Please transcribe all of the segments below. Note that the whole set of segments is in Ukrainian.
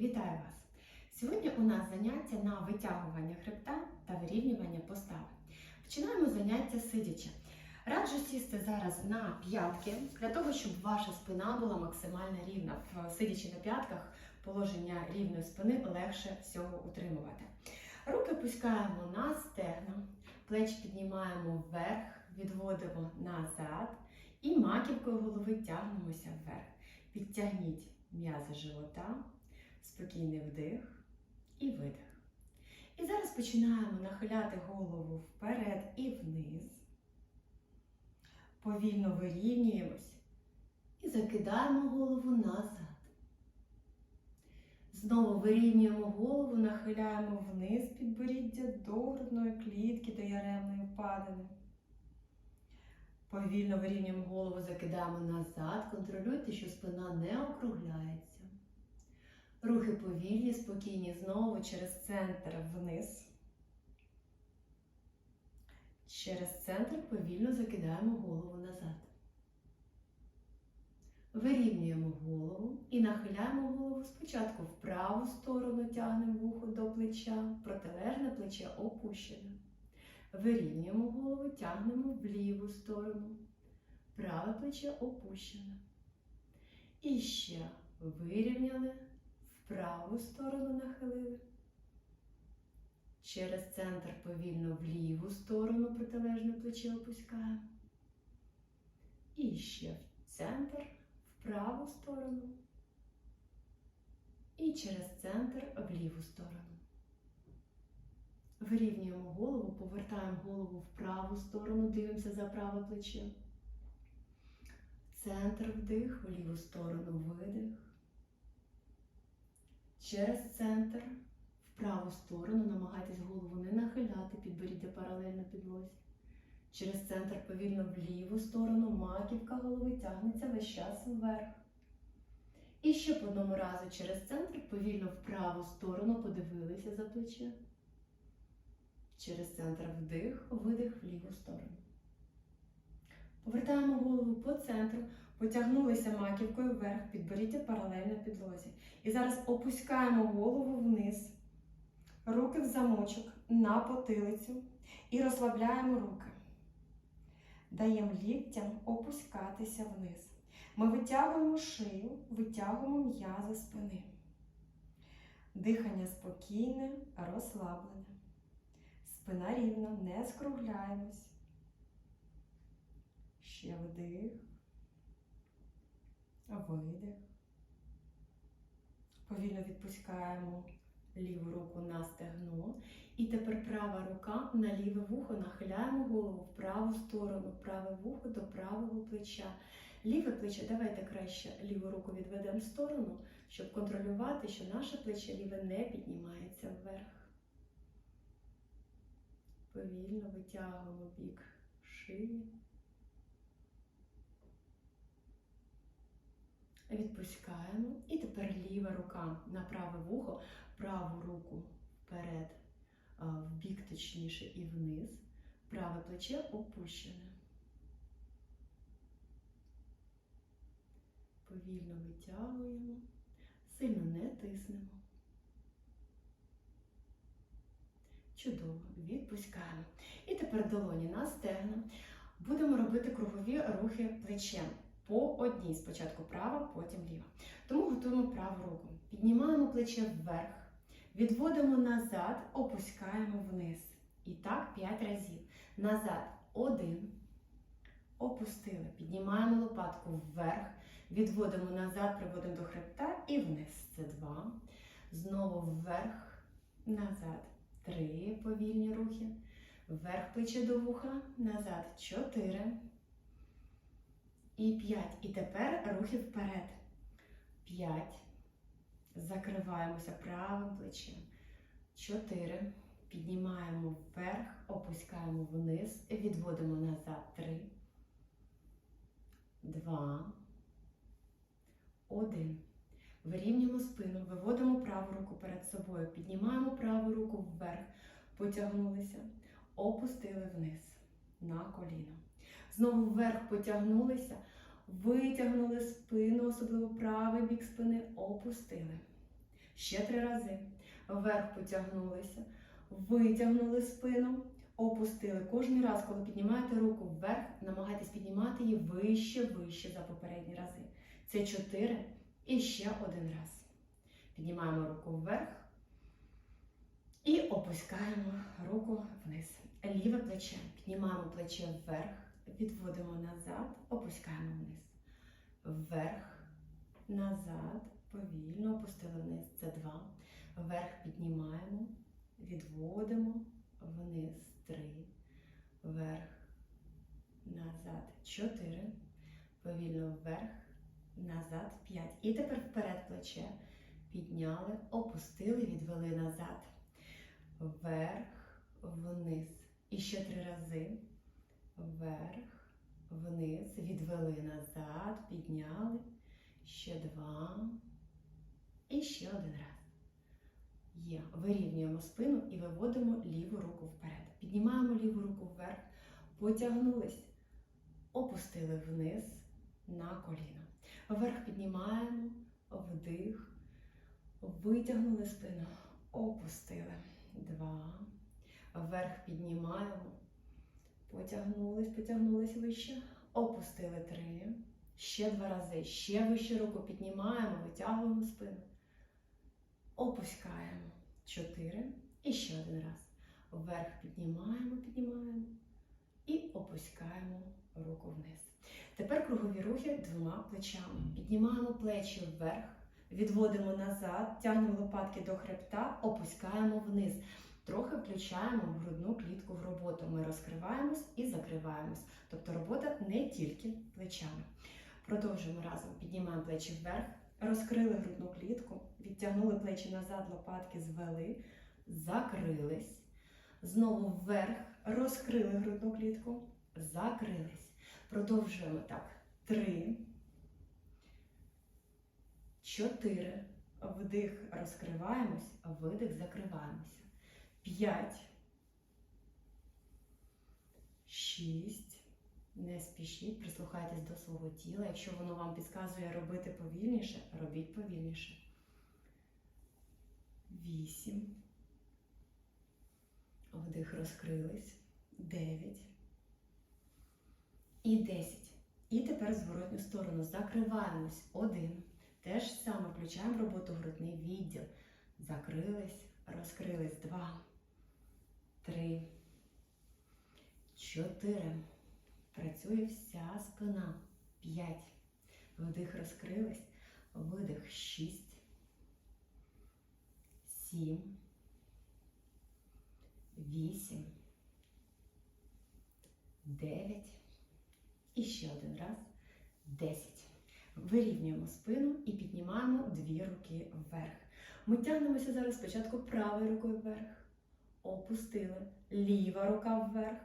Вітаю вас! Сьогодні у нас заняття на витягування хребта та вирівнювання постави. Починаємо заняття сидячи. Раджу сісти зараз на п'ятки для того, щоб ваша спина була максимально рівна. Сидячи на п'ятках, положення рівної спини легше всього утримувати. Руки пускаємо на стегна, плечі піднімаємо вверх, відводимо назад і маківкою голови тягнемося вверх. Підтягніть м'язи живота, спокійний вдих і видих. І зараз починаємо нахиляти голову вперед і вниз. Повільно вирівнюємось і закидаємо голову назад. Знову вирівнюємо голову, нахиляємо вниз підборіддя до грудної клітки, до яремної впадини. Повільно вирівнюємо голову, закидаємо назад. Контролюйте, що спина не округляється. Рухи повільні, спокійні знову через центр вниз. Через центр повільно закидаємо голову назад. Вирівнюємо голову і нахиляємо голову спочатку в праву сторону, тягнемо вухо до плеча, протилежне плече опущене. Вирівнюємо голову, тягнемо в ліву сторону. Праве плече опущене. І ще вирівняли, праву сторону нахилили. Через центр повільно в ліву сторону протилежне плече опускаємо. І ще в центр, в праву сторону. І через центр в ліву сторону. Вирівнюємо голову, повертаємо голову в праву сторону, дивимося за праве плече. Центр вдих, в ліву сторону видих. Через центр в праву сторону намагайтесь голову не нахиляти, підборіддя паралельно підлозі. Через центр повільно в ліву сторону, маківка голови тягнеться весь час вверх. І ще по одному разу через центр повільно в праву сторону подивилися за плече. Через центр вдих, видих в ліву сторону. Повертаємо голову по центру, потягнулися маківкою вверх, підборіддя паралельно підлозі. І зараз опускаємо голову вниз, руки в замочок на потилицю і розслабляємо руки. Даємо ліктям опускатися вниз. Ми витягуємо шию, витягуємо м'язи спини. Дихання спокійне, розслаблене. Спина рівна, не скругляємось. Ще вдих. Видих. Повільно відпускаємо ліву руку на стегно. І тепер права рука на ліве вухо нахиляємо голову в праву сторону, праве вухо до правого плеча. Ліве плече, давайте краще ліву руку відведемо в сторону, щоб контролювати, що наше плече ліве не піднімається вверх. Повільно витягуємо бік шиї. Відпускаємо. І тепер ліва рука на праве вухо, праву руку вперед, в бік точніше і вниз. Праве плече опущене. Повільно витягуємо, сильно не тиснемо. Чудово, відпускаємо. І тепер долоні на стегна. Будемо робити кругові рухи плечем. По одній. Спочатку права, потім ліва. Тому готуємо праву руку. Піднімаємо плече вверх, відводимо назад, опускаємо вниз. І так 5 разів. Назад. Один. Опустили. Піднімаємо лопатку вверх, відводимо назад, приводимо до хребта і вниз. Це два. Знову вверх, назад. Три повільні рухи. Вверх плече до вуха, назад. Чотири. І п'ять. І тепер рухи вперед. П'ять. Закриваємося правим плечем. Чотири. Піднімаємо вверх, опускаємо вниз, відводимо назад. Три. Два. Один. Вирівнюємо спину, виводимо праву руку перед собою, піднімаємо праву руку вверх, потягнулися, опустили вниз на коліно. Знову вверх потягнулися, витягнули спину, особливо правий бік спини, опустили. Ще три рази. Вверх потягнулися, витягнули спину, опустили. Кожен раз, коли піднімаєте руку вверх, намагайтесь піднімати її вище, вище за попередні рази. Це чотири. І ще один раз. Піднімаємо руку вверх і опускаємо руку вниз. Ліве плече. Піднімаємо плече вверх, відводимо назад, опускаємо вниз. Вверх, назад, повільно опустили вниз. Це два. Вверх піднімаємо, відводимо, вниз. Три. Вверх, назад. Чотири. Повільно вверх, назад. П'ять. І тепер вперед плече. Підняли, опустили, відвели назад. Вверх, вниз. І ще три рази. Вверх, вниз. Відвели назад, підняли. Ще два. І ще один раз. Є. Вирівнюємо спину і виводимо ліву руку вперед. Піднімаємо ліву руку вверх, потягнулись, опустили вниз на коліно. Вверх піднімаємо, вдих, витягнули спину, опустили. Два. Вверх піднімаємо, потягнулись, потягнулись вище, опустили три. Ще два рази. Ще вище руку піднімаємо, витягуємо спину. Опускаємо. Чотири. І ще один раз. Вверх піднімаємо, піднімаємо і опускаємо руку вниз. Тепер кругові рухи двома плечами. Піднімаємо плечі вверх, відводимо назад, тягнемо лопатки до хребта, опускаємо вниз. Трохи включаємо грудну клітку в роботу. Ми розкриваємось і закриваємось. Тобто робота не тільки плечами. Продовжуємо разом. Піднімаємо плечі вверх, розкрили грудну клітку, відтягнули плечі назад, лопатки звели, закрились. Знову вверх, розкрили грудну клітку, закрились. Продовжуємо так. Три. Чотири. Вдих, розкриваємось, видих, закриваємося. П'ять. Шість. Не спішіть, прислухайтесь до свого тіла. Якщо воно вам підказує робити повільніше, робіть повільніше. Вісім. Вдих розкрились. Дев'ять. І десять. І тепер зворотню сторону. Закриваємось. Один. Те ж саме включаємо роботу грудний відділ. Закрились, розкрились. Два. Три. Чотири. Працює вся спина. П'ять. Вдих розкрились. Видих. Шість. Сім. Вісім. Дев'ять. І ще один раз. Десять. Вирівнюємо спину і піднімаємо дві руки вверх. Ми тягнемося зараз спочатку правою рукою вверх. Опустили. Ліва рука вверх.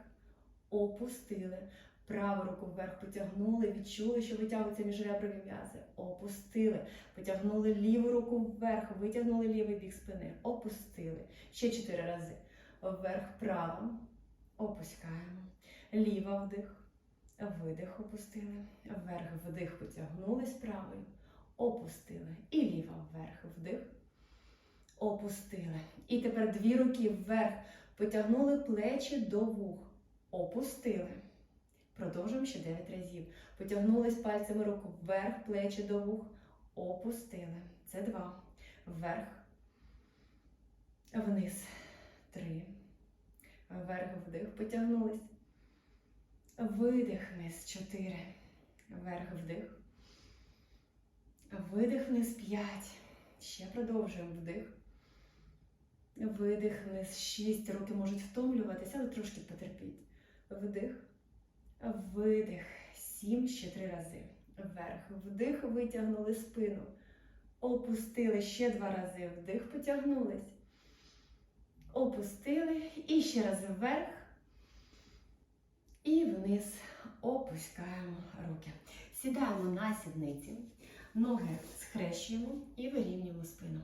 Опустили. Праву руку вверх потягнули, відчули, що витягуються міжреброві м'язи. Опустили. Потягнули ліву руку вверх, витягнули лівий бік спини. Опустили. Ще чотири рази. Вверх право. Опускаємо. Ліва вдих. Видих опустили. Вверх вдих потягнулись правою. Опустили. І ліва вверх вдих. Опустили. І тепер дві руки вверх. Потягнули плечі до вух. Опустили. Продовжуємо ще 9 разів. Потягнулись пальцями руку вверх, плечі до вух. Опустили. Це два. Вверх. Вниз. Три. Вверх вдих. Потягнулись. Видих вниз. Чотири. Вверх вдих. Видих вниз. П'ять. Ще продовжуємо вдих. Видих вниз. Шість. Руки можуть втомлюватися, але трошки потерпіть. Вдих. Видих. Сім. Ще три рази. Вверх. Вдих. Витягнули спину. Опустили ще два рази. Вдих. Потягнулись. Опустили. І ще раз вверх. І вниз опускаємо руки. Сідаємо на сідниці. Ноги схрещуємо і вирівнюємо спину.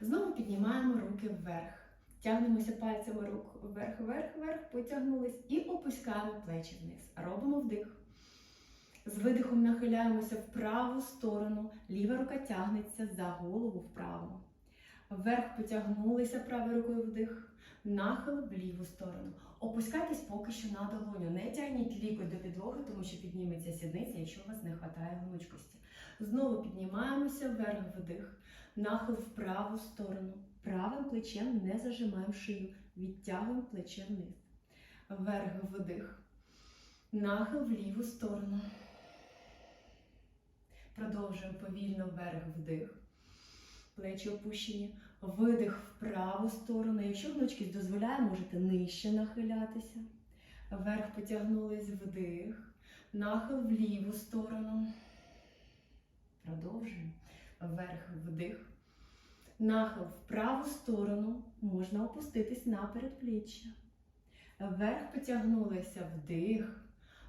Знову піднімаємо руки вверх. Тягнемося пальцями рук вверх, вверх, вверх, потягнулись і опускаємо плечі вниз. Робимо вдих. З видихом нахиляємося в праву сторону. Ліва рука тягнеться за голову вправо. Вверх потягнулися правою рукою вдих. Нахил в ліву сторону. Опускайтесь поки що на долоню. Не тягніть лікоть до підлоги, тому що підніметься сідниця, якщо у вас не вистачає гнучкості. Знову піднімаємося вверх вдих. Нахил в праву сторону. Правим плечем не зажимаємо шию. Відтягуємо плече вниз. Вверх вдих. Нахил в ліву сторону. Продовжуємо повільно вверх вдих. Плечі опущені. Видих в праву сторону. Якщо гнучкість дозволяє, можете нижче нахилятися. Вверх потягнулись вдих. Нахил в ліву сторону. Продовжуємо. Вверх вдих. Нахил в праву сторону. Можна опуститись на передпліччя. Вверх потягнулися вдих.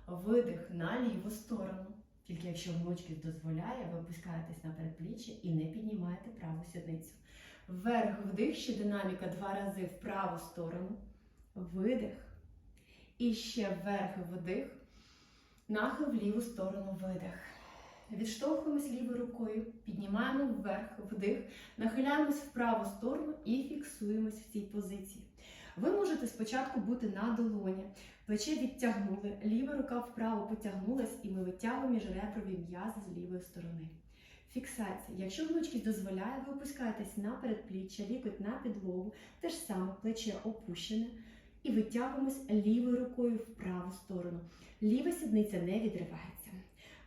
Видих на ліву сторону. Тільки якщо гнучкість дозволяє, ви опускаєтесь на передпліччя і не піднімаєте праву сідницю. Вверх вдих, ще динаміка два рази в праву сторону. Видих. І ще вверх вдих. Нахил в ліву сторону видих. Відштовхуємось лівою рукою, піднімаємо вверх вдих, нахиляємось в праву сторону і фіксуємось в цій позиції. Ви можете спочатку бути на долоні, плече відтягнули, ліва рука вправо потягнулась, і ми витягуємо міжреброві м'язи з лівої сторони. Фіксація. Якщо гнучкість дозволяє, ви опускаєтесь на передпліччя, лікоть на підлогу, те ж саме плече опущене. І витягуємось лівою рукою в праву сторону. Ліва сідниця не відривається.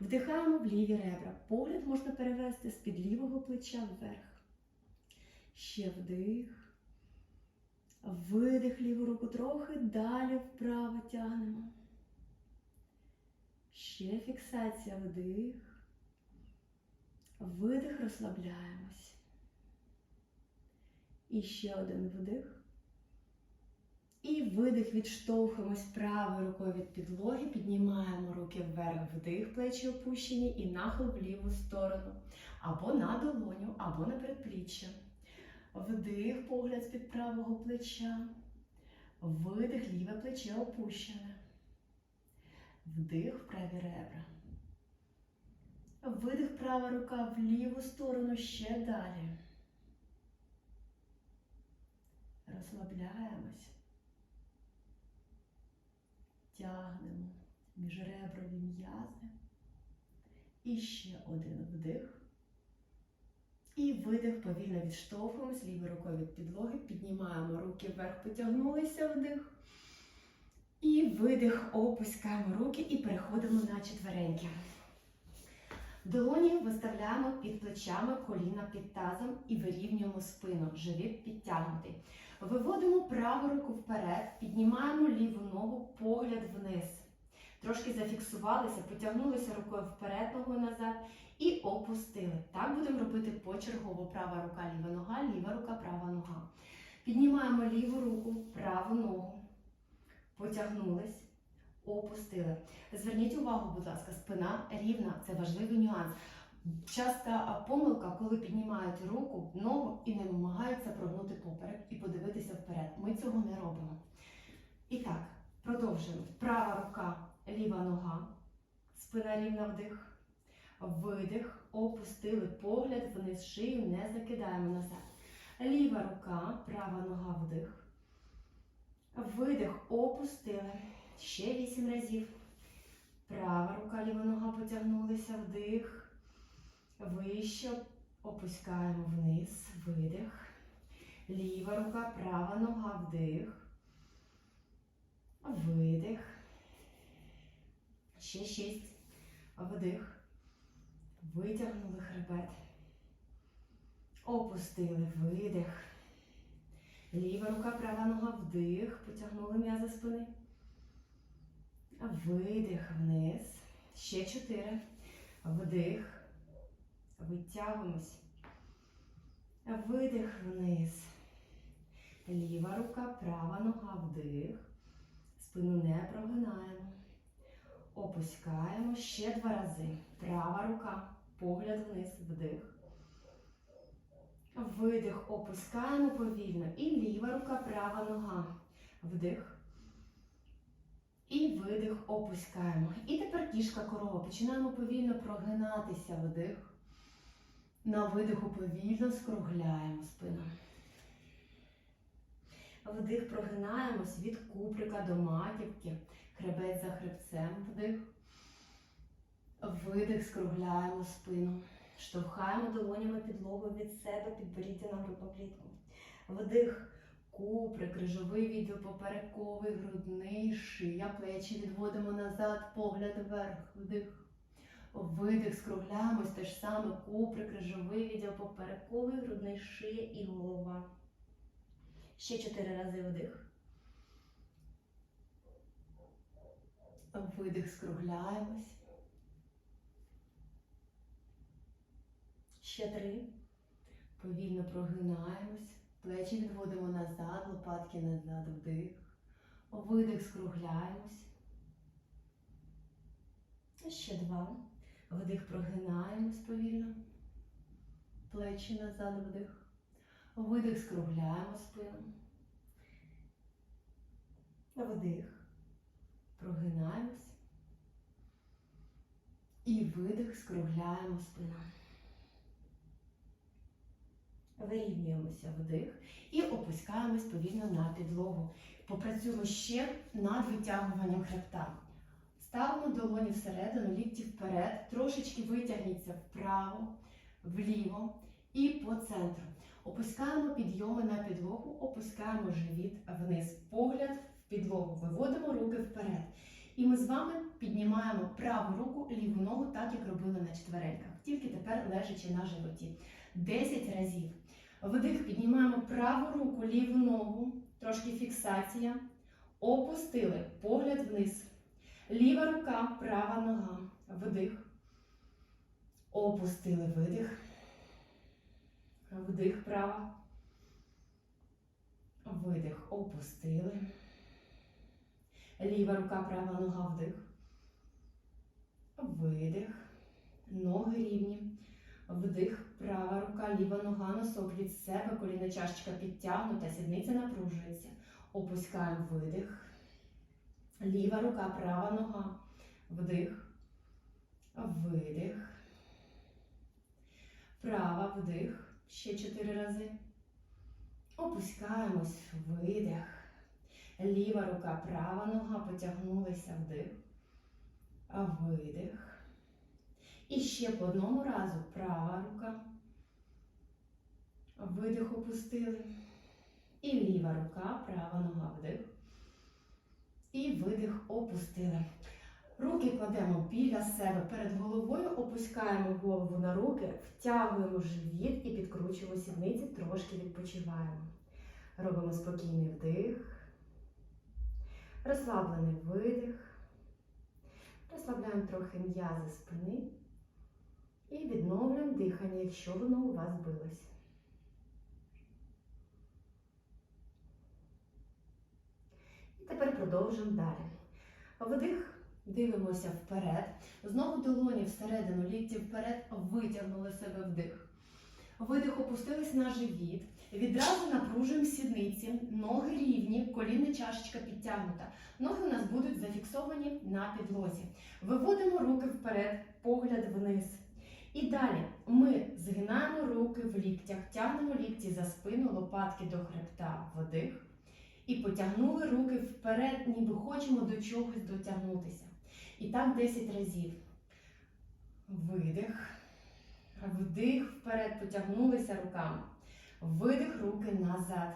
Вдихаємо в ліві ребра. Погляд можна перевести з-під лівого плеча вверх. Ще вдих. Видих ліву руку трохи далі вправо тягнемо. Ще фіксація вдих. Видих, розслабляємось. І ще один вдих. І видих, відштовхуємось правою рукою від підлоги, піднімаємо руки вверх, вдих, плечі опущені і нахил в ліву сторону. Або на долоню, або на передпліччя. Вдих, погляд з-під правого плеча. Видих, ліве плече опущене. Вдих праві ребра. Видих, права рука в ліву сторону ще далі. Розслабляємось. Тягнемо міжреброві м'язи. І ще один вдих. І видих, повільно відштовхуємось лівою рукою від підлоги, піднімаємо руки вверх, потягнулися вдих. І видих, опускаємо руки і переходимо на четвереньки. Долоні виставляємо під плечами, коліна під тазом і вирівнюємо спину, живіт підтягнутий. Виводимо праву руку вперед, піднімаємо ліву ногу, погляд вниз. Трошки зафіксувалися, потягнулися рукою вперед, ногою назад і опустили. Так будемо робити почергово. Права рука, ліва нога, ліва рука, права нога. Піднімаємо ліву руку, праву ногу. Потягнулись, опустили. Зверніть увагу, будь ласка, спина рівна, це важливий нюанс. Часта помилка, коли піднімають руку, ногу і не намагаються прогнути поперек і подивитися вперед. Ми цього не робимо. І так, продовжуємо. Права рука, ліва нога, спина рівна вдих. Видих, опустили погляд вниз шию, не закидаємо назад. Ліва рука, права нога вдих. Видих, опустили. Ще вісім разів. Права рука, ліва нога потягнулися, вдих. Вище. Опускаємо вниз, видих. Ліва рука, права нога, вдих. Видих. Ще шість. Вдих. Витягнули хребет. Опустили видих. Ліва рука, права нога вдих. Потягнули м'язи спини. Видих вниз. Ще чотири. Вдих. Витягуємось. Видих вниз. Ліва рука, права нога вдих. Спину не прогинаємо. Опускаємо ще два рази. Права рука, погляд вниз, вдих. Видих, опускаємо повільно. І ліва рука, права нога. Вдих. І видих, опускаємо. І тепер кішка корова. Починаємо повільно прогинатися. Вдих. На видиху повільно скругляємо спину. Вдих, прогинаємось від куприка до маківки. Хребець за хребцем. Вдих. Видих, скругляємо спину. Штовхаємо долонями підлогу від себе, підборіддя на грудну клітку. Вдих, куприк, крижовий відділ поперековий, грудний, шия, плечі відводимо назад, погляд вверх. Вдих. Видих, скругляємось, те ж саме куприк, крижовий відділ поперековий, грудний, шия і голова. Ще чотири рази вдих. Видих, скругляємось. Ще три. Повільно прогинаємось. Плечі відводимо назад, лопатки назад, вдих. Видих, скругляємось. Ще два. Вдих, прогинаємось повільно. Плечі назад, вдих. Видих, скругляємо спину. Вдих. Прогинаємось. І видих, скругляємо спину. Вирівнюємося вдих і опускаємось повільно на підлогу. Попрацюємо ще над витягуванням хребта. Ставимо долоні всередину, лікті вперед, трошечки витягніться вправо, вліво і по центру. Опускаємо підйоми на підлогу, опускаємо живіт вниз. Погляд в підлогу. Виводимо руки вперед. І ми з вами піднімаємо праву руку, ліву ногу, так як робили на четвереньках. Тільки тепер лежачи на животі. 10 разів. Вдих, піднімаємо праву руку, ліву ногу, трошки фіксація. Опустили погляд вниз. Ліва рука, права нога. Вдих. Опустили видих. Вдих права. Видих. Опустили. Ліва рука, права нога, вдих. Видих. Ноги рівні. Вдих, права рука, ліва нога, носок від себе, коліна чашечка підтягнута, сідниця напружується. Опускаємо видих. Ліва рука, права нога. Вдих. Видих. Права вдих. Ще чотири рази. Опускаємось. Видих. Ліва рука, права нога. Потягнулися вдих. Видих. І ще по одному разу права рука. Видих опустили. І ліва рука, права нога вдих. І видих опустили. Руки кладемо біля себе перед головою, опускаємо голову на руки, втягуємо живіт і підкручуємо сідниці, трошки відпочиваємо. Робимо спокійний вдих, розслаблений видих. Розслабляємо трохи м'язи спини і відновлюємо дихання, якщо воно у вас збилось. Продовжуємо далі. Вдих, дивимося вперед. Знову долоні всередину, лікті вперед, витягнули себе вдих. Видих, опустились на живіт. Відразу напружуємо сідниці, ноги рівні, колінна чашечка підтягнута. Ноги у нас будуть зафіксовані на підлозі. Виводимо руки вперед, погляд вниз. І далі ми згинаємо руки в ліктях, тягнемо лікті за спину, лопатки до хребта, вдих. І потягнули руки вперед, ніби хочемо до чогось дотягнутися. І так 10 разів. Видих. Вдих вперед, потягнулися руками. Видих руки назад.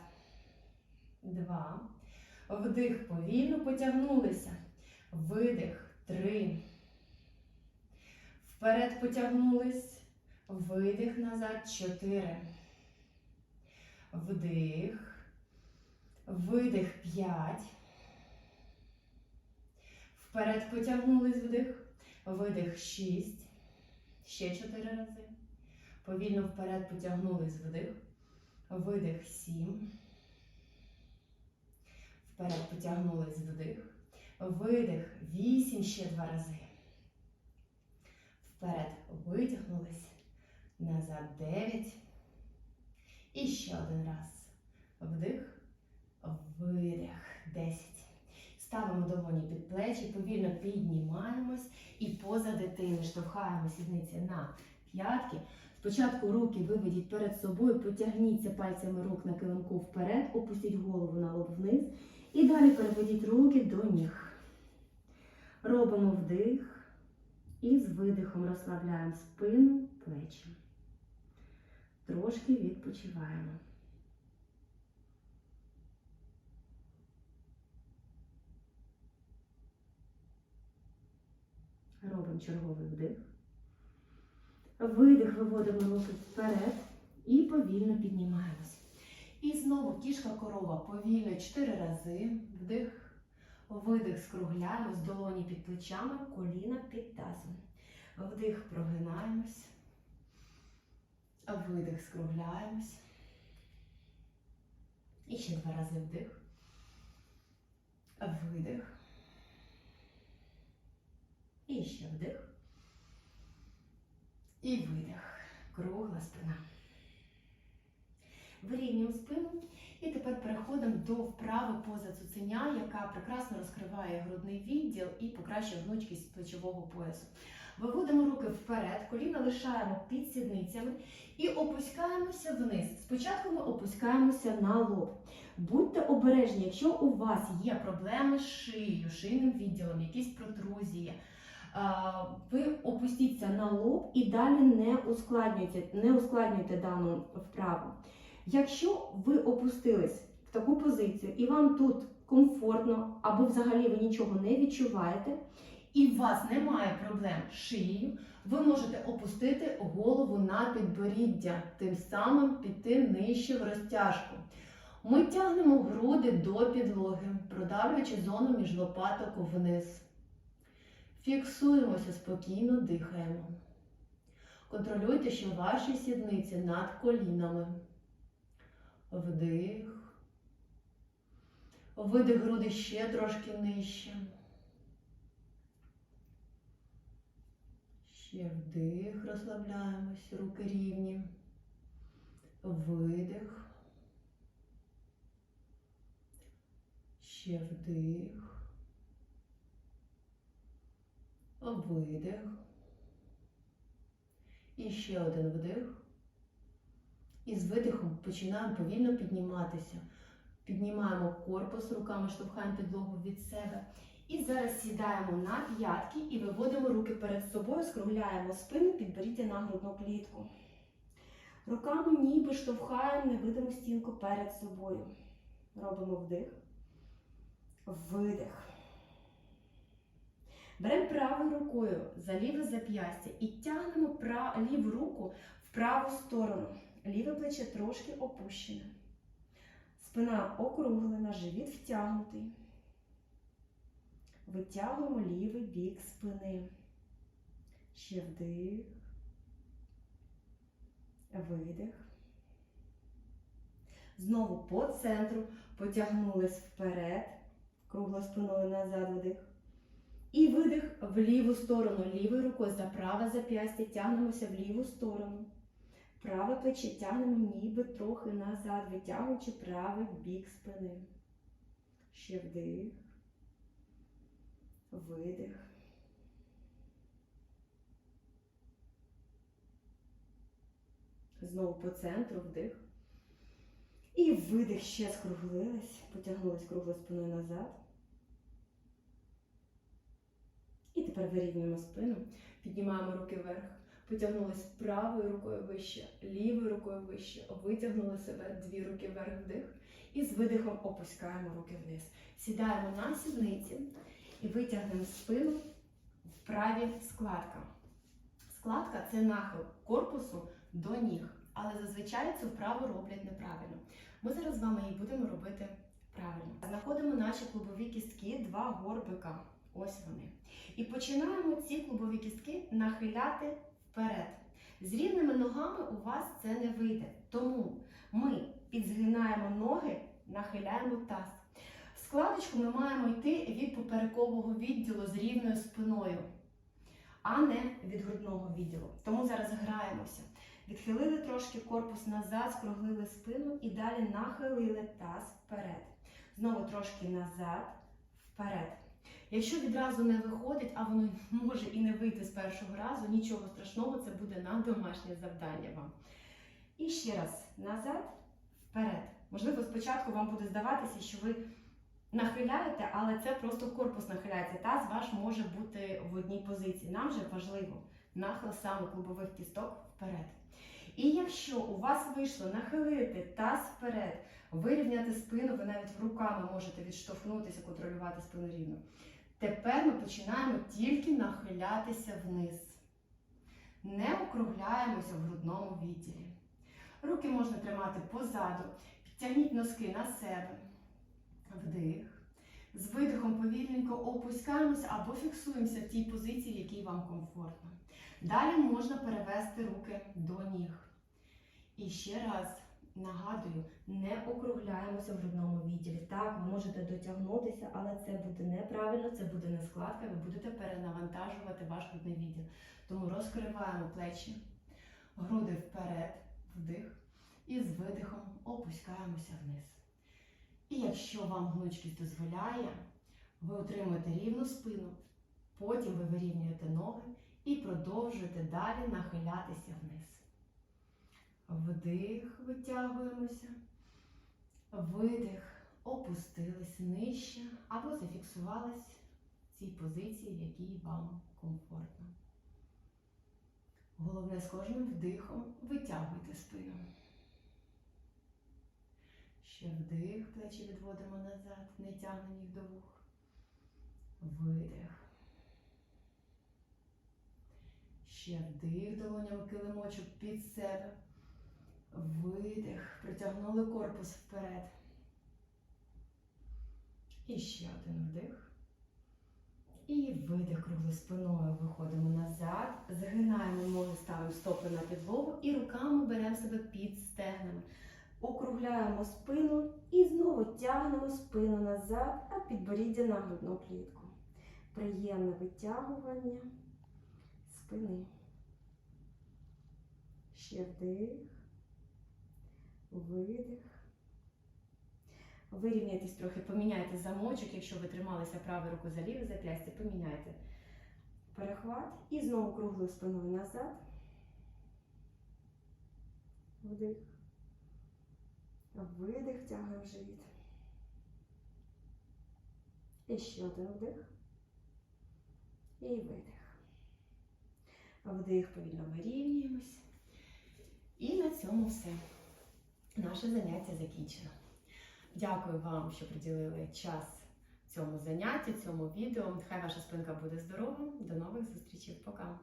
Два. Вдих повільно потягнулися. Видих. Три. Вперед потягнулись. Видих назад. Чотири. Вдих. Видих 5. Вперед потягнулись вдих. Видих 6. Ще 4 рази. Повільно вперед потягнулись вдих. Видих 7. Вперед потягнулись вдих. Видих 8. Ще 2 рази. Вперед витягнулись. Назад 9. І ще один раз. Вдих. Видих. 10. Ставимо долоні під плечі, повільно піднімаємось і поза дитини штовхаємо сідниці на п'ятки. Спочатку руки виведіть перед собою, потягніться пальцями рук на килимку вперед, опустіть голову на лоб вниз. І далі переведіть руки до ніг. Робимо вдих і з видихом розслабляємо спину, плечі. Трошки відпочиваємо. Робимо черговий вдих. Видих, виводимо руки вперед і повільно піднімаємось. І знову кішка корова повільно 4 рази. Вдих, видих, скругляємось, долоні під плечами, коліна під тазом. Вдих, прогинаємось. Видих, скругляємось. І ще два рази вдих. Видих. І ще вдих. І видих. Кругла спина. Вирівнюємо спину. І тепер переходимо до вправи поза цуценя, яка прекрасно розкриває грудний відділ і покращує гнучкість плечового поясу. Виводимо руки вперед, коліна лишаємо під сідницями і опускаємося вниз. Спочатку ми опускаємося на лоб. Будьте обережні, якщо у вас є проблеми з шиєю, шийним відділом, якісь протрузії. Ви опустіться на лоб і далі не ускладнюйте, не ускладнюйте дану вправу. Якщо ви опустились в таку позицію і вам тут комфортно, або взагалі ви нічого не відчуваєте, і у вас немає проблем з шиєю, ви можете опустити голову на підборіддя, тим самим піти нижче в розтяжку. Ми тягнемо груди до підлоги, продавлюючи зону між лопаток вниз. Фіксуємося спокійно, дихаємо. Контролюйте, що ваші сідниці над колінами. Вдих. Видих груди ще трошки нижче. Ще вдих, розслабляємось, руки рівні. Видих. Ще вдих. Видих. І ще один вдих. І з видихом починаємо повільно підніматися. Піднімаємо корпус, руками штовхаємо підлогу від себе. І зараз сідаємо на п'ятки і виводимо руки перед собою, скругляємо спину, підберіться на грудну клітку. Руками ніби штовхаємо невидиму стінку перед собою. Робимо вдих, видих. Беремо правою рукою за ліве зап'ястя і тягнемо пра- ліву руку в праву сторону. Ліве плече трошки опущене. Спина округлена, живіт втягнутий. Витягуємо лівий бік спини. Ще вдих. Видих. Знову по центру потягнулись вперед, кругло спиною назад вдих. І видих в ліву сторону. Лівою рукою за праве зап'ястя тягнемося в ліву сторону. Праве плече тягнемо ніби трохи назад, витягуючи правий бік спини. Ще вдих. Видих. Знову по центру вдих. І видих ще скруглились, потягнулись круглою спиною назад. І тепер вирівнюємо спину, піднімаємо руки вверх, потягнулись правою рукою вище, лівою рукою вище, витягнули себе, дві руки вверх вдих. І з видихом опускаємо руки вниз. Сідаємо на сідниці і витягнемо спину в праві складка. Складка це нахил корпусу до ніг, але зазвичай цю вправу роблять неправильно. Ми зараз з вами її будемо робити правильно. Знаходимо наші клубові кістки, два горбика. Ось вони. І починаємо ці клубові кістки нахиляти вперед. З рівними ногами у вас це не вийде. Тому ми підзгинаємо ноги, нахиляємо таз. В складочку ми маємо йти від поперекового відділу з рівною спиною, а не від грудного відділу. Тому зараз граємося. Відхилили трошки корпус назад, скруглили спину і далі нахилили таз вперед. Знову трошки назад, вперед. Якщо відразу не виходить, а воно може і не вийти з першого разу, нічого страшного, це буде на домашнє завдання вам. І ще раз назад, вперед. Можливо, спочатку вам буде здаватися, що ви нахиляєте, але це просто корпус нахиляється. Таз ваш може бути в одній позиції. Нам же важливо нахил саме клубових кісток вперед. І якщо у вас вийшло нахилити таз вперед, вирівняти спину, ви навіть руками можете відштовхнутися, контролювати спину рівно. Тепер ми починаємо тільки нахилятися вниз. Не округляємося в грудному відділі. Руки можна тримати позаду, підтягніть носки на себе. Вдих. З видихом повільненько опускаємося або фіксуємося в тій позиції, в якій вам комфортно. Далі можна перевести руки до ніг. І ще раз нагадую, не округляємося в грудному відділі. Так, ви можете дотягнутися, але це буде неправильно, це буде не складка, ви будете перенавантажувати ваш грудний відділ. Тому розкриваємо плечі, груди вперед, вдих, і з видихом опускаємося вниз. І якщо вам гнучкість дозволяє, ви отримуєте рівну спину, потім ви вирівнюєте ноги і продовжуєте далі нахилятися вниз. Вдих, витягуємося, видих, опустились нижче або зафіксувались в цій позиції, в якій вам комфортно. Головне з кожним вдихом витягуйте спину. Ще вдих, плечі відводимо назад, не тягнемо їх до вух. Видих. Ще вдих, долонями килимочок під себе. Видих. Притягнули корпус вперед. І ще один вдих. І видих круглою спиною виходимо назад. Згинаємо ноги, ставимо стопи на підлогу і руками беремо себе під стегнами. Округляємо спину і знову тягнемо спину назад, а підборіддя на грудну клітку. Приємне витягування спини. Ще вдих, видих. Вирівняйтесь трохи, поміняйте замочок, якщо ви трималися правою рукою за ліве зап'ястя, поміняйте перехват і знову круглою спиною назад. Вдих. Видих, тягнемо живіт. І ще один вдих. І видих. Вдих, повільно вирівнюємось. І на цьому все. Наше заняття закінчено. Дякую вам, що приділили час цьому занятті, цьому відео. Хай ваша спинка буде здорова. До нових зустрічей. Пока!